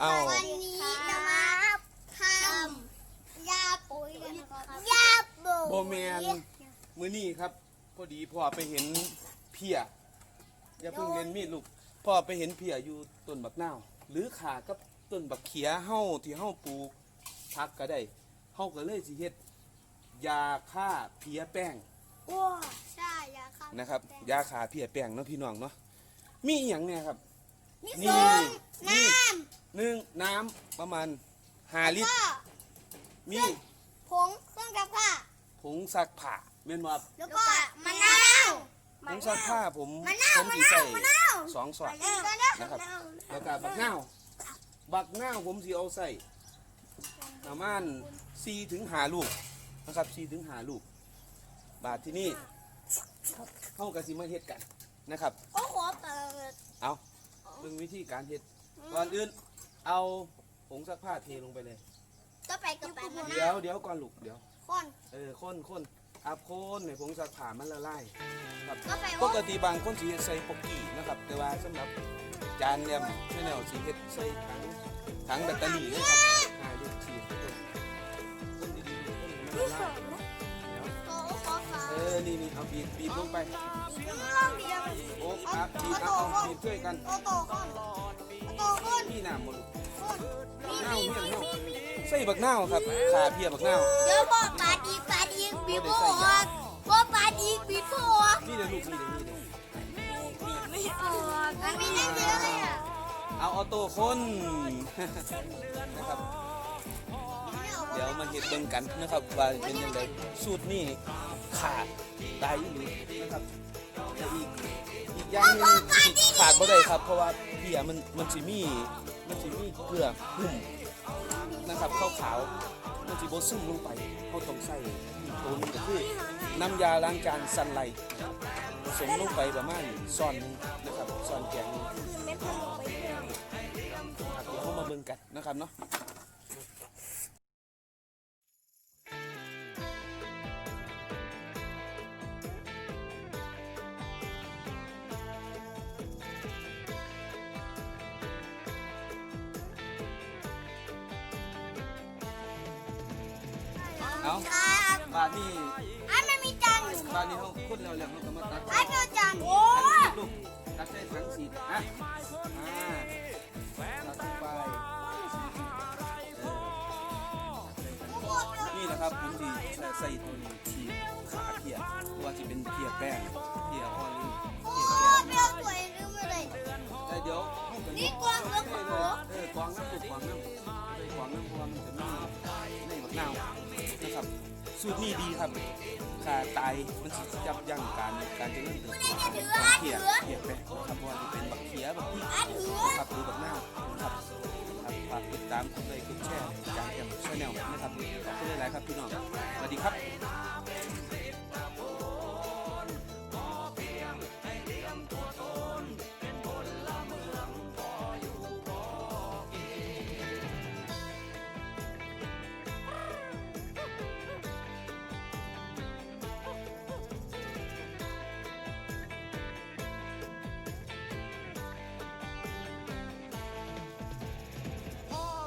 เอาวันนี้จะมาทำยาปุ๋ยกันนะครับยาปุ๋ยโบแมนมือนี่ครับ พอดีพ่อไปเห็นเพียอย่าเพิ่งเล่นมีดลูกพ่อไปเห็นเพียอยู่ต้นบักนาว หรือขากับต้นบักเขียเฮาที่เฮาปลูกพักก็ได้เฮาก็เลยสิเฮ็ดยาฆ่าเพียแป้งว้าใช่ยาฆ่านะครับ ยาฆ่าเพียแป้งเนาะพี่น้องเนาะมีอหย่างเนี่ยครับ นี่ นี่คือน้ หนึ่งน้ำประมาณห้าำลิตร ก็มีผงเครื่องซักผ้าผงซักผ้าแม่นบ่ครับแล้วก็มะนาวผงซักผ้าผมมะนาวผมสิใส่มะนาวสองส่วน เออนะครับ แล้วก็บักนาวบักนาวผมสิเอาใส่ประมาณสี่ถึงหาลูกนะครับสี่ถึงหาลูก บาทที่นี่เข้ากับสิมาเฮ็ดกันนะครับโอ้โหเปิดเอาเรื่องวิธีการเฮ็ดก่อนอื่น เอาผงซักผ้าเทลงไปเลย ก็ไปกับไปมะเดี๋ยนาววเดี๋ยวก่อนลูกเดี๋ยว คนเออข้นข้นอับข้นในผงซักผ้ามันละลายครับก็ไปปกติบางคนสิเฮ็ดใส่ปกกี้นะครับ แต่ว่าสำหรับจานเนี่ยช่วยแนวสิเฮ็ดใส่ถังถังแบตเตอรี่เลยครับหาเฮ็ดฉีดคนดีๆคนให้มันละลายเดี๋ยวโอ้โหขอเออนี่นี่เอาบีบบีบลงไปข้างเดียวโอ้ครับบีบเอาเอาบีบช่วยกันโตโตคนโตคนนี่น้ำหมดลูก ใส่บักนาวครับขาเพียบักนาวเดี๋ยวบอกปาดีปาดีบีบออกบอกปาดีบีบออกนี่เลยลูกนี่เลยนี่เลยไม่ออกมันมีนั่นเยอะเลยอะเอาออโต้คนนะครับเดี๋ยวมาเห็นเบิ่งกันนะครับว่าเป็นยังไงสูตรนี่ขาดตายอยู่นะครับแต่อีกอีกอย่างหนึงที่ขาดบ่ได้ครับ เพราะว่าเบียร์มันมันสิมีมันสิมีเกลือหุ่ม นะครับขาวๆมันสิบ่ซึมลงไปเขาต้องใส่อีกตัวหนึงก็คือน้ำยาล้างจานซันไลท์ผสมลงไปประมาณซ้อนหนึงนะครับซ้อนแกงหนึงเม็ดมันลงไปเรื่อยครับเดี๋ยวเขามาเบิ่งกันนะครับเนาะ เอาครับบาทนี่ไอ้มันมีจานอยู่บาทนี่เขาคนแล้วแล้วเขาก็มาตัดไอ้เจอจานโอ้ตัดลูกตัดใส่ถังสีอะอ่าตัดลงไปเออนี่นะครับผมดีใส่ตัวนี้ทีขาเพียว่าจะเป็นเพียแป้งเพียออลิเพียโหแป้งเปรี้ยวสวยลืมเลยแต่เดี๋ยวเอาไปนี่กวางแล้วของหนูเออกวางน้ำลูกกวางน้ำไปกวางน้ำเพราะว่ามันจะมีในมะนาวนะ ครับ สูตรนี้ดีครับขาตายมันสิยับยั้งการการเจริญเติบโตของเขียเขียแป้งนะครับเพราะว่าจะเป็นบักเขียบักที่อันหัวนะครับหรือบักนาวนะครับครับฝากติดตามกดไลค์กดแชร์จางแอมชาแนลนะครับขอบคุณหลายๆครับพี่น้องสวัสดีครับ